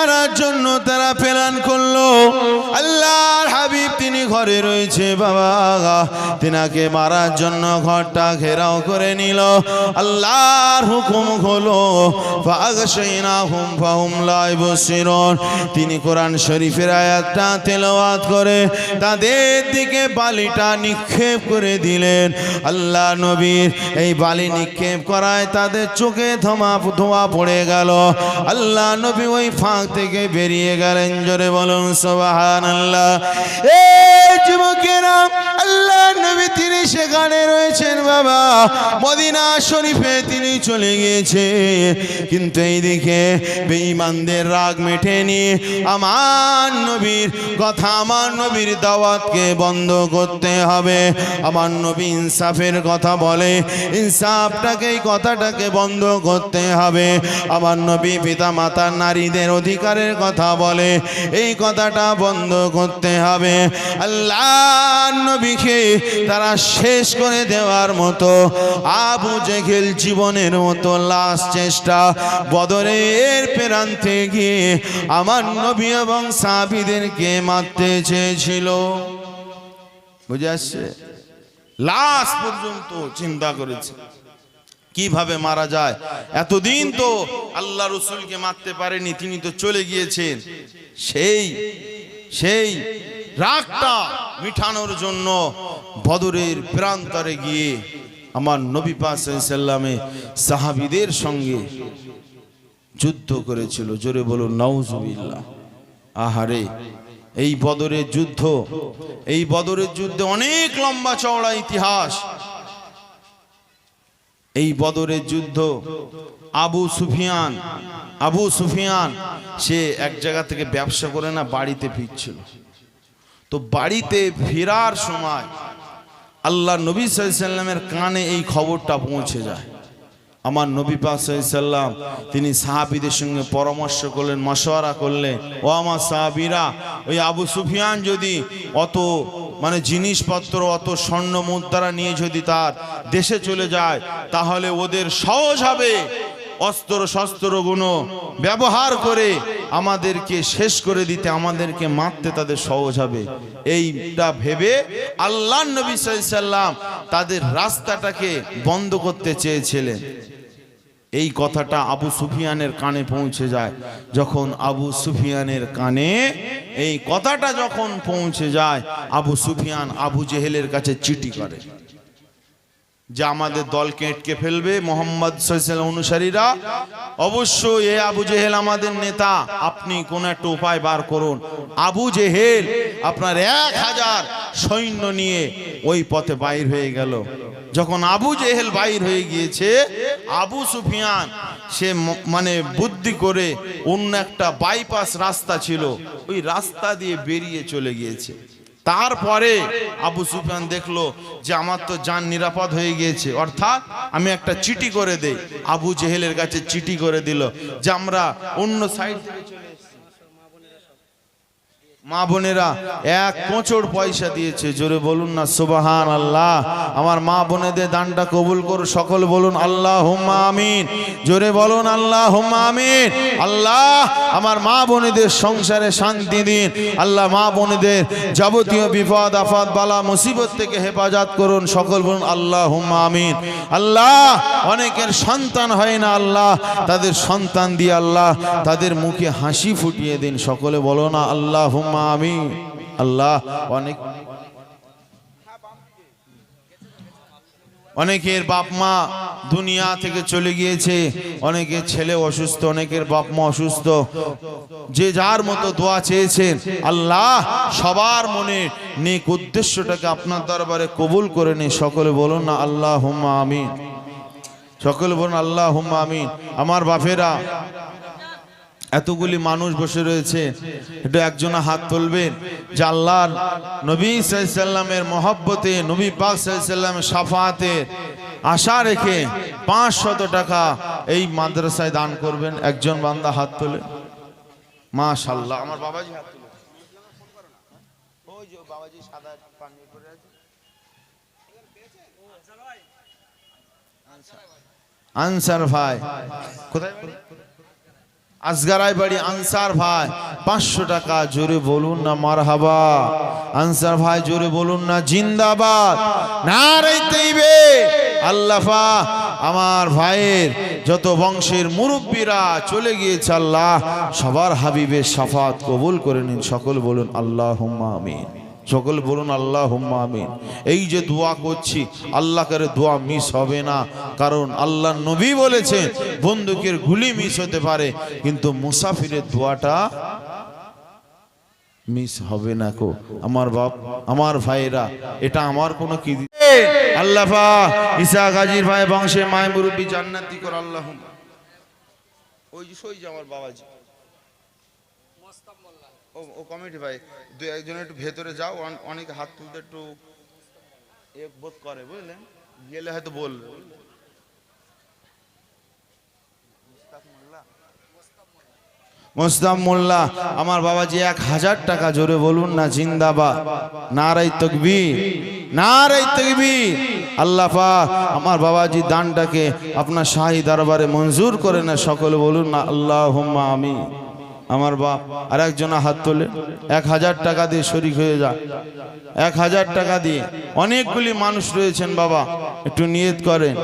মারার জন্য তারা প্ল্যান করল। তিনি ঘরে রয়েছে বাবা। তিনাকে মারার জন্য ঘরটা ঘেরাও করে নিল। আল্লাহর হুকুম হলো তিনি কোরআন শরীফের আয়াতটা তেলাওয়াত করে তাদের দিকে বালিটা নিক্ষেপ করে দিলেন। আল্লাহ নবীর এই বালি নিক্ষেপ করায় তাদের চোখে ধমা ধোয়া পড়ে গেল। আল্লাহ নবী ওই ফাঁক থেকে বেরিয়ে গেলেন। জোরে বলুন সোবাহান আল্লাহ এই যুবকেরা আল্লাহ নবী তিনি সেখানে রয়েছেন বাবা। মদিনা শরীফে তিনি চলে গিয়েছে কিন্তু এইদিকে বেঈমানদের রাগ মেটেনি। আমার নবীর কথা, আমার নবীর দাওয়াতকে বন্ধ করতে হবে। আমার নবী ইনসাফের কথা বলে, ইনসাফটাকে, এই কথাটাকে বন্ধ করতে হবে। আমার নবী পিতা মাতার নারীদের অধিকারের কথা বলে, এই কথাটা বন্ধ করতে হবে। আল্লাহ নবীকে তারা শেষ করে দেওয়ার মতো, আবু জেগেল জীবনের মতো লাস্ট চেষ্টা, বদরের প্রান্তে গিয়ে আমার নবী এবং সাবিদেরকে মারতে চেয়েছিল। বুঝে আসছে? লাস্ট পর্যন্ত চিন্তা করেছে। কীভাবে মারা যায়? এতদিন তো আল্লাহ রসুলকে মারতে পারেনি, তিনি তো চলে গিয়েছেন। সেই সেই রাগটা মিঠানোর জন্য বদরের প্রান্তরে গিয়ে আমার নবী পাশাল্লামে সাহাবিদের সঙ্গে যুদ্ধ করেছিল। জোরে বলুন, নাউজুবিল্লাহ। আহারে, এই বদরের যুদ্ধ, এই বদরের যুদ্ধে অনেক লম্বা চওড়া ইতিহাস। এই বদরের যুদ্ধ, আবু সুফিয়ান আবু সুফিয়ান, সে এক জায়গা থেকে ব্যবসা করে না, বাড়িতে ফিরছিল। তো বাড়িতে ফেরার সময় আল্লাহ নবী সাল্লামের কানে এই খবরটা পৌঁছে যায়। আমার নবী পাসাল্লাম তিনি সাহাবিদের সঙ্গে পরামর্শ করলেন, মশওয়ারা করলেন, ও আমার সাহাবিরা, ওই আবু সুফিয়ান যদি অত মানে জিনিসপত্র, অত স্বর্ণ মুদ্রা নিয়ে যদি তার দেশে চলে যায়, তাহলে ওদের সহজ হবে। অস্ত্র শস্ত্রগুলো ব্যবহার করে আমাদেরকে শেষ করে দিতে, আমাদেরকে মারতে তাদের সহজ হবে। এইটা ভেবে আল্লাহ নবী সাল্লাম তাদের রাস্তাটাকে বন্ধ করতে চেয়েছিলেন। এই কথাটা আবু সুফিয়ানের কানে পৌঁছে যায়। যখন আবু সুফিয়ানের কানে এই কথাটা যখন পৌঁছে যায়, আবু সুফিয়ান আবু জেহেলের কাছে চিঠি করে। যে আমাদের দলকে এটকে ফেলবে, মোহাম্মদ সাল্লাল্লাহু অনুসারীরা। অবশ্যই এ আবু জেহেল আমাদের নেতা, আপনি কোন একটা উপায় বার করুন। আবু জেহেল আপনার এক হাজার সৈন্য নিয়ে ওই পথে বাইর হয়ে গেল। যখন আবু জেহেল বাইর হয়ে গিয়েছে, আবু সুফিয়ান, সে মানে বুদ্ধি করে অন্য একটা বাইপাস রাস্তা ছিল, ওই রাস্তা দিয়ে বেরিয়ে চলে গিয়েছে। তারপরে আবু সুফিয়ান দেখল যে আমার তো যান নিরাপদ হয়ে গিয়েছে অর্থাৎ আমি একটা চিঠি করে দেই আবু জেহেলের কাছে চিঠি করে দিল যে আমরা অন্য সাইড থেকে। মা বোনেরা, এক কোচড় পয়সা দিয়েছে। জোরে বলুন না সুবাহান আল্লাহ আমার মা বোনেদের দানটা কবুল করো সকল বলুন আল্লাহ হুম্মা আমিন। জোরে বলুন আল্লাহ হুম্মা আমিন। আল্লাহ, আমার মা বোনেদের সংসারে শান্তি দিন। আল্লাহ, মা বোনেদের যাবতীয় বিপদ আফাদ বালা, মুসিবত থেকে হেফাজত করুন। সকল বলুন আল্লাহ হুম্মা আমিন। আল্লাহ, অনেকের সন্তান হয় না আল্লাহ। তাদের সন্তান দিয়ে আল্লাহ তাদের মুখে হাসি ফুটিয়ে দিন। সকলে বলো না আল্লাহ হুম্মা আমিন আল্লাহ অনেক অনেকের বাপ মা দুনিয়া থেকে চলে গিয়েছে, অনেকের ছেলে অসুস্থ, অনেকের বাপ মা অসুস্থ। যে যার মতো দোয়া চেয়েছেন, আল্লাহ সবার মনে নেক উদ্দেশ্যটাকে আপনার দরবারে কবুল করে নে সকলে বলুন না আল্লাহ হুম্মা আমিন। সকলে বলুন আল্লাহ হুম্মা আমিন। আমার বাপেরা এতগুলি মানুষ বসে রয়েছে। একটু একজন হাত তুলবেন যে নবী সাল্লামের মহব্বতে, নবী পাক সাল্লামের সাফাতে আশা রেখে পাঁচশত টাকা এই মাদ্রাসায় দান করবেন। একজন বান্দা হাত তোলে। মা মাশাল্লাহ আমার বাবাজি হাত তুলে। আনসার ভাই। কোথায় বাড়ি? আসগারাই বাড়ি আনসার ভাই, পাঁচশো টাকা, জোরে বলুন না মারহাবা আনসার ভাই, জোরে বলুন না জিন্দাবাদ না রাইতেইবে আল্লাফা আমার ভাইয়ের যত বংশের মুরব্বীরা চলে গিয়েছে আল্লাহ, সবার হাবিবের সাফাত কবুল করে নিন, সকল বলুন আল্লাহ আমিন সকল বলুন আল্লাহ আমিন। এই যে দোয়া করছি আল্লাহ করে দোয়া মিস হবে না, কারণ আল্লাহ নবী বলেছেন, বন্দুকের গুলি মিস হতে পারে, কিন্তু মুসাফিরের দোয়াটা মিস হবে না কো। আমার বাপ, আমার ভাইরা এটা আমার কোনো কি আল্লাহ ঈসা গাজীর ভাই বংশে মায় মুরব্বী, জান্নাতি কর আল্লাহ ওই যে সই যে আমার বাবাজি। ও ও কমিটি ভাই দু একজন একটু ভেতরে যাও, অন- অনেকে হাত তুলতে একটু এক বোধ করে, বুঝলেন? গেলে হয়তো বলবে? মোস্তাম মোল্লা। আমার বাবাজি এক হাজার টাকা জোরে বলুন না, জিন্দাবাদ। নারাই তকবীর নারাই তকবীর। আল্লাহ পাক, আমার বাবাজি দানটাকে আপনার শাহী দরবারে মঞ্জুর করে না, সকলে বলুন না আল্লাহ আমি আমার বাপ আর একজনা হাত তোলে। এক হাজার টাকা দিয়ে শরিক হয়ে যা। এক হাজার টাকা দিয়ে অনেকগুলি মানুষ রয়েছেন বাবা, একটু নিয়ত করেন।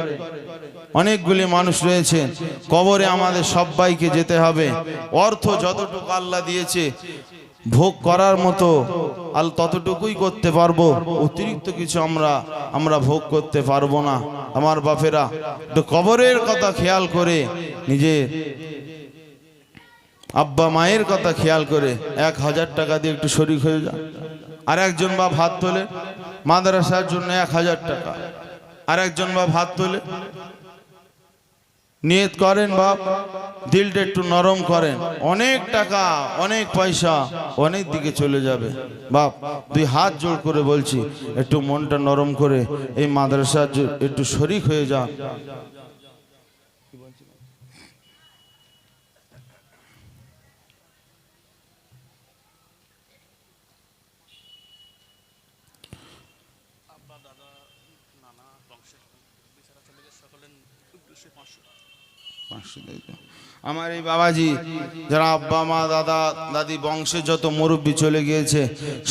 অনেকগুলি মানুষ রয়েছেন। কবরে আমাদের সবাইকে যেতে হবে। অর্থ যতটুকু আল্লাহ দিয়েছে, ভোগ করার মতো আল ততটুকুই করতে পারব। অতিরিক্ত কিছু আমরা আমরা ভোগ করতে পারব না। আমার বাপেরা তো কবরের কথা খেয়াল করে নিজে আব্বা মায়ের কথা খেয়াল করে এক হাজার টাকা দিয়ে একটু শরিক হয়ে যা। আর একজন বাপ হাত তোলে, মাদ্রাসার জন্য এক হাজার টাকা। আর একজন বাপ হাত তোলে, নিয়ত করেন বাপ, দিলটা একটু নরম করেন। অনেক টাকা, অনেক পয়সা, অনেক দিকে চলে যাবে। বাপ, দুই হাত জোড় করে বলছি, একটু মনটা নরম করে এই মাদ্রাসার একটু শরিক হয়ে যা। আমার এই বাবাজি, যারা আব্বা, মা, দাদা, দাদি বংশে যত মুরব্বী চলে গিয়েছে,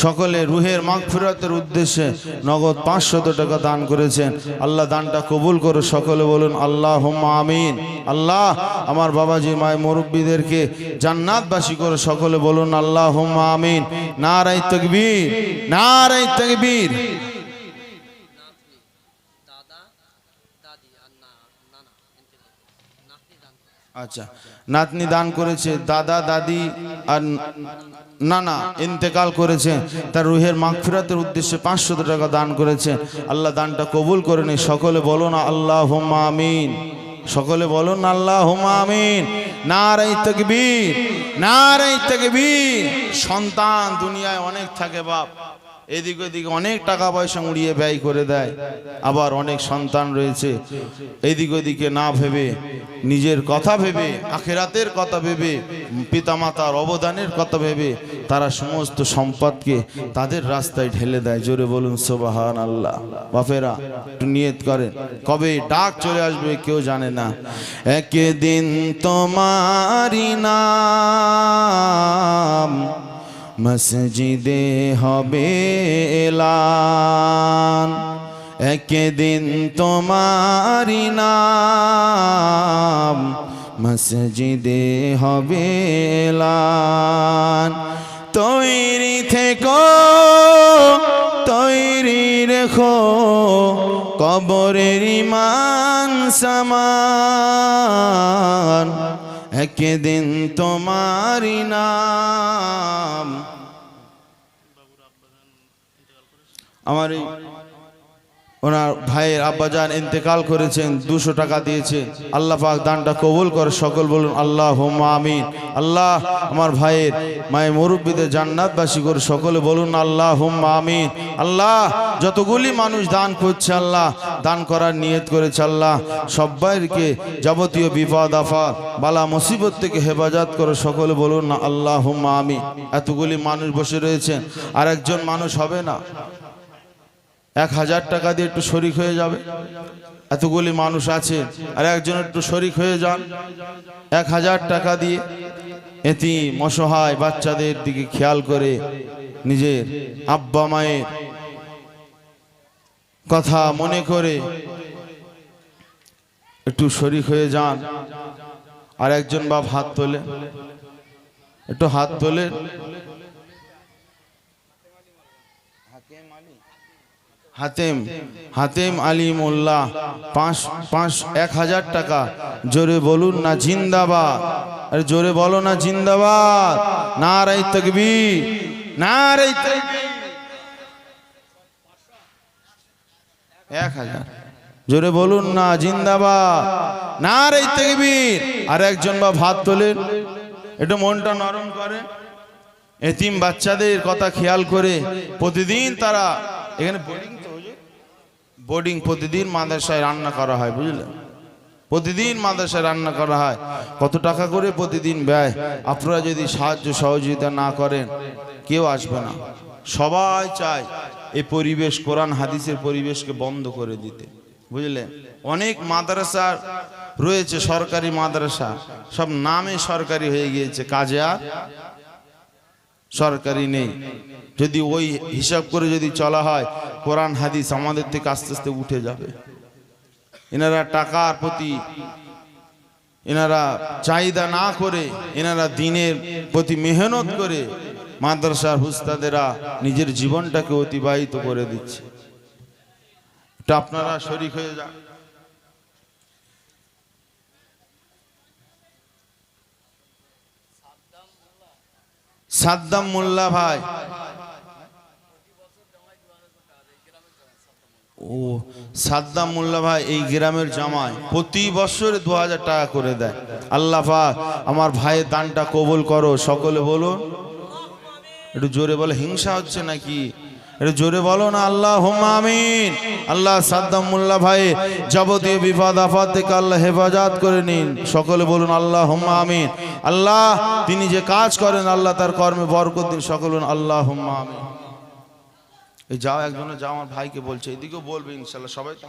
সকলে রুহের মাগফিরাতের উদ্দেশ্যে নগদ পাঁচশত টাকা দান করেছেন। আল্লাহ দানটা কবুল করো সকলে বলুন আল্লাহ আমিন। আল্লাহ, আমার বাবাজি মায় মুরব্বীদেরকে জান্নাতবাসী করে সকলে বলুন আল্লাহ আমিন। নারাই তকবীর নারাই তকবীর দাদা দাদি আর না নানা ইন্তেকাল নাতনি দান করে। আচ্ছা নাতনি দান করেছে, দাদা, দাদি আর নানা ইন্তেকাল করেছে, তার রুহের মাগফিরাতের উদ্দেশ্যে পাঁচশো টাকা দান করেছে। আল্লাহ দানটা কবুল করে নি সকলে বলো না আল্লাহ আমিন। সকলে বলো না আল্লাহ আমিন। নারাই তকবীর নারাই তকবীর। সন্তান দুনিয়ায় অনেক থাকে বাপ। এদিক ওদিকে অনেক টাকা পয়সা উড়িয়ে ব্যয় করে দেয়, আবার অনেক সন্তান রয়েছে। এদিক ওদিকে না ভেবে, নিজের কথা ভেবে, আখেরাতের কথা ভেবে, পিতামাতার অবদানের কথা ভেবে, তারা সমস্ত সম্পদকে তাদের রাস্তায় ঢেলে দেয়। জোরে বলুন সোবাহান আল্লাহ বাপেরা, একটু নিয়ত করেন। কবে ডাক চলে আসবে কেউ জানে না। একদিন তোমারি নাম মসজিদে হবে এলান। একদিন তোমারি নাম মসজিদে হবে এলান। তৈরি থেকো, তৈরি রেখো, কবরের ইমান সামান। একদিন তোমারি নাম আমার এই ওনার ভাইয়ের আব্বাজান ইন্তেকাল করেছেন, দুশো টাকা দিয়েছে। আল্লাহ পাক দানটা কবুল করে, সকল বলুন আল্লাহ আমিন। আল্লাহ আমার ভাইয়ের, মায়ের মুরব্বীদের জান্নাতবাসী করে, সকলে বলুন আল্লাহ আমিন। আল্লাহ, যতগুলি মানুষ দান করছে আল্লাহ, দান করার নিয়ত করেছে আল্লাহ সবাইকে যাবতীয় বিপদ আফা বালা, মুসিবত থেকে হেফাজত করে, সকলে বলুন না আল্লাহ আমিন। এতগুলি মানুষ বসে রয়েছেন আর একজন মানুষ হবে না। এক হাজার টাকা দিয়ে একটু শরিক হয়ে যাবে। এতগুলি মানুষ আছে, আর একজন একটু শরিক হয়ে যান। এক হাজার টাকা দিয়ে এটি মসহায় বাচ্চাদের দিকে খেয়াল করে নিজের আব্বা মায়ের কথা মনে করে একটু শরিক হয়ে যান। আর একজন বাপ হাত তোলে। একটু হাত তোলে। হাতেম হাতেম আলী মোল্লা পাঁচ পাঁচ, এক হাজার টাকা। জোরে বলুন না জিন্দাবাদ। আরে জোরে বলো না জিন্দাবাদ। না রাই তকবি না রাই এক হাজার। জোরে বলুন না জিন্দাবাদ। না রাই তকবীর। আর একজন বা ভাত তোলেন একটু মনটা নরম করে। এতিম বাচ্চাদের কথা খেয়াল করে প্রতিদিন তারা এখানে বোর্ডিং? বোর্ডিং প্রতিদিন মাদ্রাসায় রান্না করা হয়, বুঝলেন? প্রতিদিন মাদ্রাসায় রান্না করা হয়। কত টাকা করে প্রতিদিন ব্যয়? আপনারা যদি সাহায্য সহযোগিতা না করেন, কেউ আসবে না। সবাই চায় এই পরিবেশ, কোরআন হাদিসের পরিবেশকে বন্ধ করে দিতে। বুঝলেন? অনেক মাদ্রাসা রয়েছে, সরকারি মাদ্রাসা। সব নামে সরকারি হয়ে গিয়েছে। কাজে আর সরকারি নেই। যদি ওই হিসাব করে যদি চলা হয়, কোরআন, হাদিস আমাদের থেকে আস্তে আস্তে উঠে যাবে। এনারা টাকার প্রতি এনারা চাহিদা না করে, এনারা দিনের প্রতি মেহনত করে মাদ্রাসার হুস্তাদেরা নিজের জীবনটাকে অতিবাহিত করে দিচ্ছে। এটা আপনারা শরিক হয়ে যান। সাদ্দাম মোল্লা ভাই। ও, সাদ্দাম মোল্লা ভাই এই গ্রামের জামাই। প্রতি বছরে দু হাজার টাকা করে দেয়। আল্লাহ আমার ভাইয়ের দানটা কবুল করো। সকলে বলুন। একটু জোরে বলে, হিংসা হচ্ছে নাকি? জোরে বলো না আল্লাহ আমিন। আল্লাহ সাদ্দাম মোল্লা ভাই, যাবতীয় বিপদ আফাত থেকে আল্লাহ হেফাজত করে নিন। সকলে বলুন আল্লাহ আমিন। আল্লাহ, তিনি যে কাজ করেন, আল্লাহ তার কর্মে বরকত দিন। সকলে আল্লাহ আমিন। এই যাও একজনে, যাও, আমার ভাইকে বলছে। এদিকেও বলবে, ইনশাল্লাহ। সবাই তো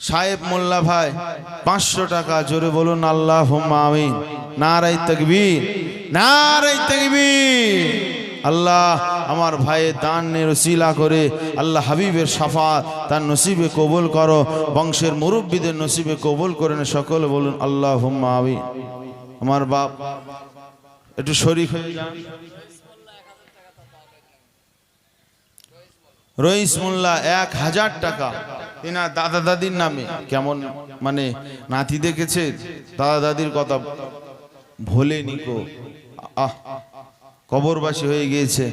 সাহেব মোল্লা ভাই, পাঁচশো টাকা, জোরে বলুন আল্লাহ আমিন। নারাই তকবীর। নারাই তকবীর আল্লাহ আমার ভাইয়ের দানের রসিলা করে, আল্লাহ হাবিবের সাফা তার নসিবে কবুল করো, বংশের মুরব্বীদের নসিবে কবুল করে নে সকলে বলুন আল্লাহ আমিন। আমার বাপ, একটু শরিক হয়ে যান। রইস মোল্লা, এক হাজার টাকা। তিনার দাদা দাদির নামে। কেমন মানে নাতি দেখেছে? দাদা দাদির কথা ভোলে নিকো আহ, কবরবাসী হয়ে গিয়েছে।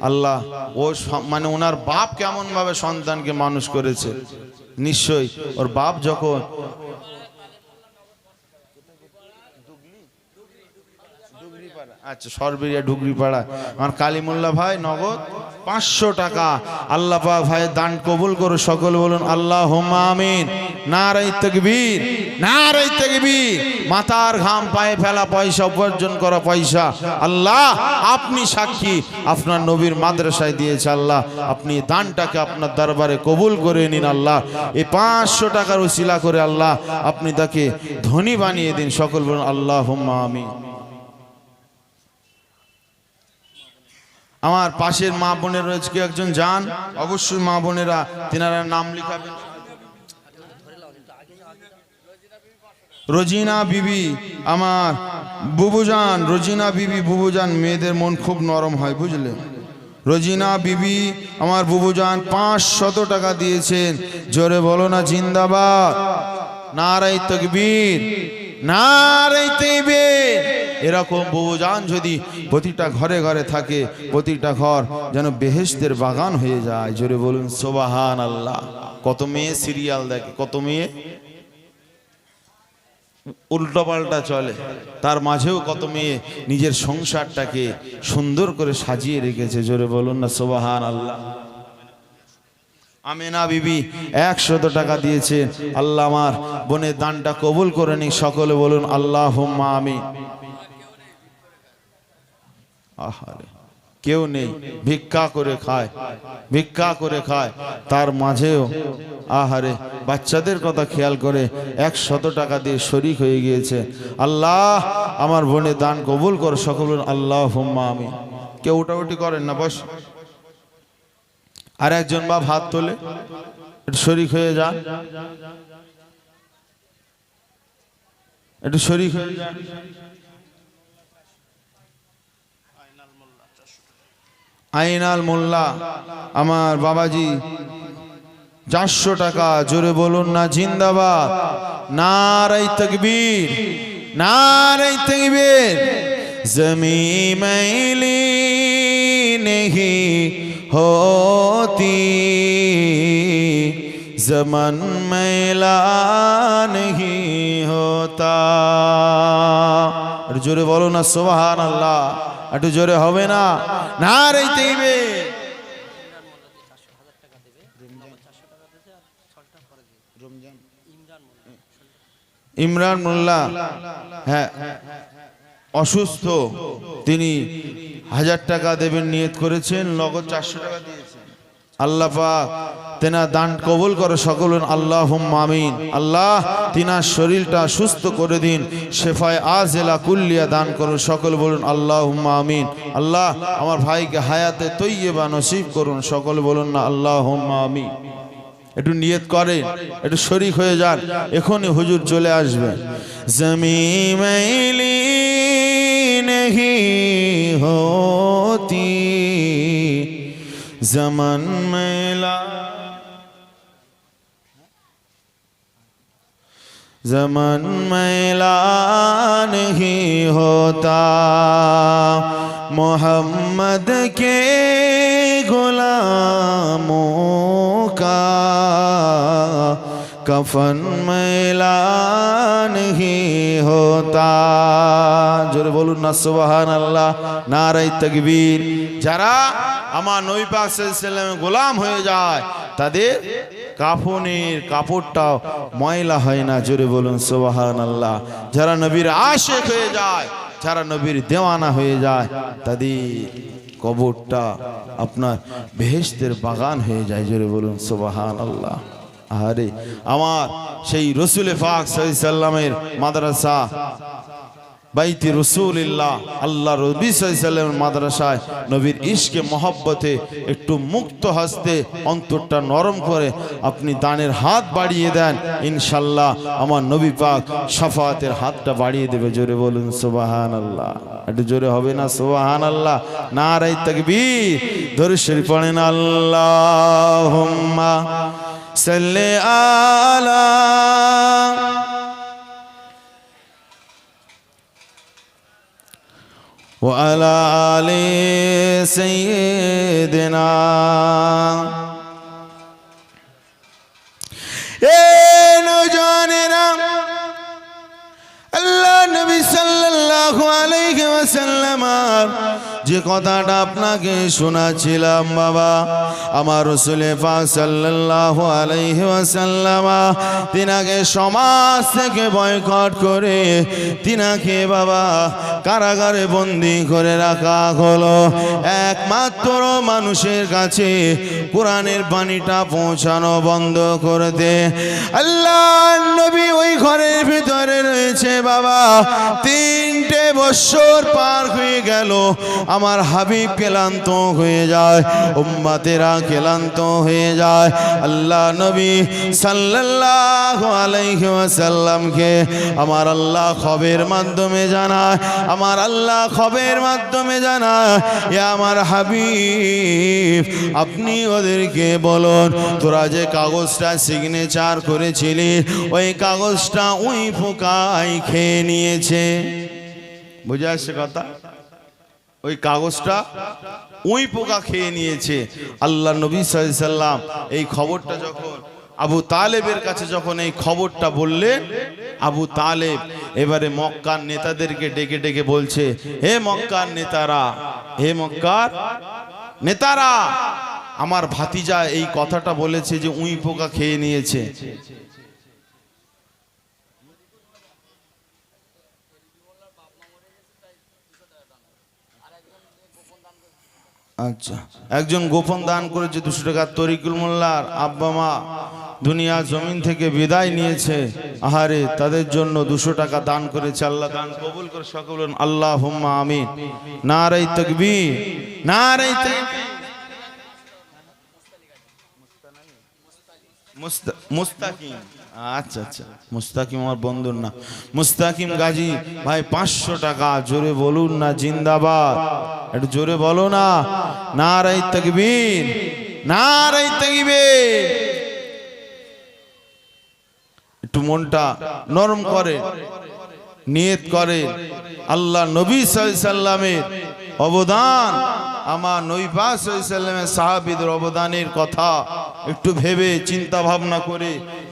আল্লাহ, ও মানে ওনার বাপ কেমন ভাবে সন্তানকে মানুষ করেছে? নিশ্চয় ওর বাপ যখন আচ্ছা সরবেরিয়া ডুগরি পাড়া আমার কালীমুল্লা ভাই, নগদ পাঁচশো টাকা। আল্লাহ ভাইয়ের দান কবুল করো সকল, বলুন আল্লাহ তকবীর মাথার ঘাম পায়ে ফেলা পয়সা, উপার্জন করা পয়সা। আল্লাহ, আপনি সাক্ষী। আপনার নবীর মাদ্রাসায় দিয়েছে আল্লাহ। আপনি দানটাকে আপনার দরবারে কবুল করে নিন আল্লাহ। এই পাঁচশো টাকার উসিলা করে আল্লাহ, আপনি তাকে ধনী বানিয়ে দিন। সকল, বলুন আল্লাহ আমিন। আমার পাশের মা বোনের রয়েছে কেউ একজন? যান। অবশ্যই মা বোনেরা, তেনারা নাম লিখাবেন। রোজিনা বিবি, আমার বুবুজান, রোজিনা বিবি, বুবুজান, মেয়েদের মন খুব নরম হয়, বুঝলে? রোজিনা বিবি, আমার বুবুজান পাঁচ শত টাকা দিয়েছেন। জোরে বলো না, জিন্দাবাদ। নারাই তকবীর নারাই তকবীর। এরকম বহুজান যদি প্রতিটা ঘরে ঘরে থাকে, প্রতিটা ঘর যেন বেহেশতের বাগান হয়ে যায়। জোরে বলুন সোবাহান আল্লাহ কত মেয়ে সিরিয়াল দেখে, কত মেয়ে? উল্টো পাল্টা চলে। তার মাঝেও কত মেয়ে নিজের সংসারটাকে সুন্দর করে সাজিয়ে রেখেছে। জোরে বলুন না সোবাহান আল্লাহ আমেনা বিবি একশত টাকা দিয়েছে। আল্লাহ আমার বোনের দানটা কবুল করে নি সকলে বলুন আল্লাহ আমি আহারে। কেউ নেই, ভিক্ষা করে খায়, ভিক্ষা করে খায়, তার মাঝেও আহারে। বাচ্চাদের কথা খেয়াল করে একশত টাকা দিয়ে শরিক হয়ে গিয়েছে। আল্লাহ, আমার বোনে দান কবুল কর, সকল আল্লাহ হুম্মা আমি কেউ উটাউটি করেন না, বস। আর একজন বাপ হাত তোলে শরিক হয়ে যান। একটু শরিক হয়ে যান। আইনাল মোল্লা আমার বাবাজি চারশো টাকা জোরে বলুন না জিন্দাবাদ নারাই তকবীর নারাই তকবীর জমি मैली नहीं होती जमन मैला नहीं होता একটু জোরে বলো না সোহান আল্লাহ একটু জোরে হবে না? না রে তেইবে। ইমরান মোল্লা। হ্যাঁ অসুস্থ। তিনি হাজার টাকা দেবেন নিয়ত করেছেন, নগদ চারশো টাকা দিয়েছেন আল্লাপা তেনা দান কবুল করে সকলেন আল্লাহ মামিন আল্লাহ তিনার শরীরটা সুস্থ করে দিন, শেফায় আজেলা কুল্লিয়া দান করুন, সকল বলুন আল্লাহ মামিন আল্লাহ আমার ভাইকে হায়াতে তৈয়ে বা নসিব করুন, সকল বলুন না আল্লাহ মামিন একটু নিয়ত করে একটু শরিক হয়ে যান, এখনই হুজুর চলে আসবে। জমি মেলি নেহি হতি زمن میلا زمن میلا نہیں ہوتا محمد کے غلاموں کا کفن میلا نہیں ہوتا جر بولو نہ سبحان اللہ نعرہ تکبیر যারা আমার নবী পাক গোলাম হয়ে যায়, তাদের কাফনের কাপড়টাও ময়লা হয় না, জোরে বলুন সোবাহান আল্লাহ যারা নবীর আশেক হয়ে যায়, যারা নবীর দেওয়ানা হয়ে যায়, তাদের কবরটা আপনার বেহেশতের বাগান হয়ে যায়, জোরে বলুন সোবাহান আল্লাহ আরে আমার সেই রসুলে পাক সাল্লামের মাদ্রাসা বাইতি রসুলিল্লাহ আল্লাহ রবি সাল্লামের মাদ্রাসায় নবীর ইশকে মহব্বতে একটু মুক্ত হস্তে অন্তরটা নরম করে আপনি দানের হাত বাড়িয়ে দেন, ইনশাল্লাহ আমার নবী পাক সাফাতের হাতটা বাড়িয়ে দেবে। জোরে বলুন সুবাহান আল্লাহ একটু জোরে হবে না? সুবাহান আল্লাহ না রাই তকবীর। ধরে শরীফ পড়েন আল্লাহ সাল্লে আলা وعلى آل سيدنا. যে কথাটা আপনাকে শোনাছিলাম বাবা, আমার রসুলে পাক ওয়াসাল্লাম, তিনাকে সমাজ থেকে বয়কট করে তিনাকে বাবা কারাগারে বন্দি করে রাখা হলো। একমাত্র মানুষের কাছে কোরআনের বাণীটা পৌঁছানো বন্ধ করে দে। আল্লাহ নবী ওই ঘরের ভিতরে রয়েছে বাবা, তিনটে বছর পার হয়ে গেল। আমার হাবিব ক্লান্ত হয়ে যায়, উম্মাতেরা ক্লান্ত হয়ে যায়। আল্লাহ নবী সাল্লাল্লাহু আলাইহি ওয়াসাল্লামকে আমার আল্লাহ খবের মাধ্যমে জানায়, আমার আল্লাহ খবের মাধ্যমে জানায়, এ আমার হাবিব, আপনি ওদেরকে বলুন, তোরা যে কাগজটা সিগনেচার করেছিলি, ওই কাগজটা ওই পোকায় খেয়ে নিয়েছে। বুঝে আসছে কথা? ওই কাগজটা ওই পোকা খেয়ে নিয়েছে। আল্লাহ নবী সাল্লাম এই খবরটা যখন আবু তালেবের কাছে যখন এই খবরটা বললেন, আবু তালেব এবারে মক্কার নেতাদেরকে ডেকে ডেকে বলছে, হে মক্কার নেতারা, হে মক্কার নেতারা, আমার ভাতিজা এই কথাটা বলেছে যে উই পোকা খেয়ে নিয়েছে। আচ্ছা। একজন গোপন দান করেছে দুশো টাকা তরিকুল মোল্লার আব্বা মা দুনিয়া জমিন থেকে বিদায় নিয়েছে। আহারে, তাদের জন্য দুশো টাকা দান করেছে। আল্লাহ দান কবুল করে সকল আল্লাহ হুম্মা আমিন। নারাই তকবীর নারাই তাকবীর। মুস্তা- মুস্তাকিম। আচ্ছা আচ্ছা। মুস্তাকিম আমার বন্ধুর না মুস্তাকিম গাজী, ভাই পাঁচশো টাকা, জোরে বলুন না, জিন্দাবাদ। একটু জোরে বলো না। নারাই তকবীর নারাই তকবীর। একটু মনটা নরম করে, নিয়ত করে। আল্লাহ নবী সাল্লামের অবদান। আমার নবী পাক সাল্লামের সাহাবিদের অবদানের কথা একটু ভেবে চিন্তা ভাবনা করে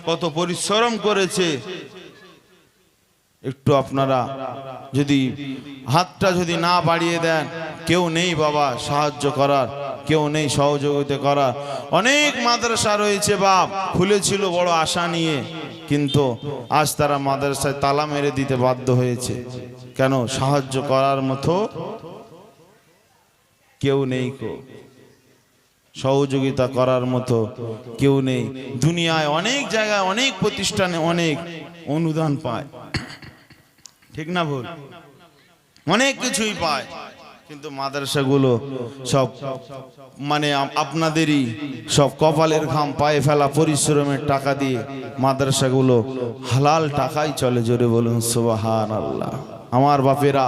কত পরিশ্রম করেছে। একটু আপনারা যদি হাতটা যদি না বাড়িয়ে দেন, কেউ নেই বাবা সাহায্য করার, কেউ নেই সহযোগিতা করার। অনেক মাদ্রাসা রয়েছে বাপ, খুলেছিল বড় আশা নিয়ে, কিন্তু আজ তারা মাদ্রাসায় তালা মেরে দিতে বাধ্য হয়েছে। কেন? সাহায্য করার মতো কেউ নেই কো। সহযোগিতা করার মতো কেউ নেই। দুনিয়ায় অনেক জায়গায়, অনেক প্রতিষ্ঠানে অনেক অনুদান পায়। ঠিক না ভুল? অনেক কিছুই পায়। কিন্তু মাদ্রাসাগুলো সব মানে আপনাদেরই সব কপালের ঘাম, পায়ে ফেলা পরিশ্রমের টাকা দিয়ে মাদ্রাসাগুলো হালাল টাকাই চলে। জোরে বলুন সুবাহান আল্লাহ আমার বাপেরা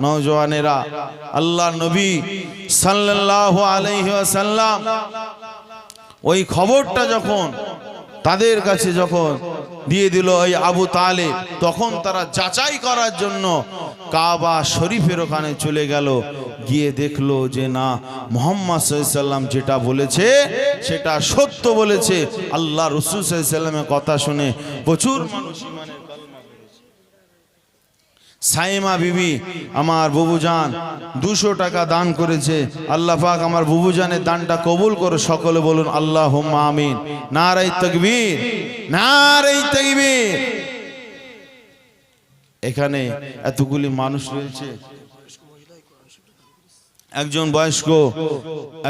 নওজওয়ানেরা আল্লাহ নবী সাল্লাল্লাহু আলাইহি ওয়াসাল্লাম ওই খবরটা যখন তাদের কাছে যখন দিয়ে দিল ওই আবু তালে তখন তারা যাচাই করার জন্য কাবা শরীফের ওখানে চলে গেল গিয়ে দেখল যে না, মোহাম্মদ সাল্লাম যেটা বলেছে, সেটা সত্য বলেছে আল্লাহ রসুল সাল্লামের কথা শুনে প্রচুর মানুষ। সাইমা বিবি, আমার বুবুজান, দুশো টাকা দান করেছে। আল্লাহ পাক আমার বুবুজানের দানটা কবুল করো সকলে বলুন আল্লাহ আমিন। নারাই তকবীর নারাই তকবীর। এখানে এতগুলি মানুষ রয়েছে একজন বয়স্ক,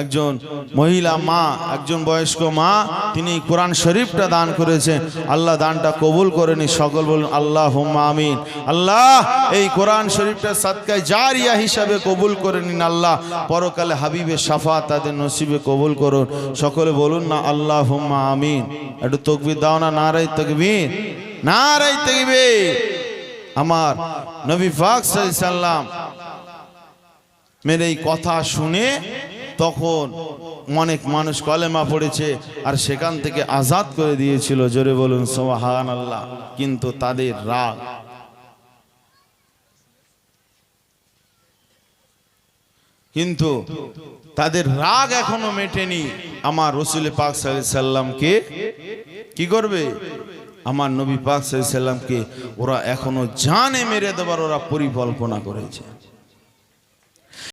একজন মহিলা মা, একজন বয়স্ক মা, তিনি কোরআন শরীফটা দান করেছেন। আল্লাহ দানটা কবুল করেনি সকল বলুন আল্লাহ আমিন। আল্লাহ, এই কোরআন শরীফটা সাদকায় জারিয়া হিসাবে কবুল করে নিন আল্লাহ। পরকালে হাবিবে সাফা তাদের নসিবে কবুল করুন। সকলে বলুন না আল্লাহ আমিন। একটু তকবির দাও না নারাই তকবির। নারাই তকবির। আমার নবী ফাক সাল্লাম মেরে এই কথা শুনে তখন অনেক মানুষ কলেমা পড়েছে আর সেখান থেকে আজাদ করে দিয়েছিল। জোরে বলুন সোহান আল্লাহ কিন্তু তাদের রাগ। কিন্তু তাদের রাগ এখনও মেটেনি। আমার রসুল পাক সাল্লামকে কি করবে? আমার নবী পাক সাল্লামকে ওরা এখনও জানে মেরে দেবার, ওরা পরিকল্পনা করেছে।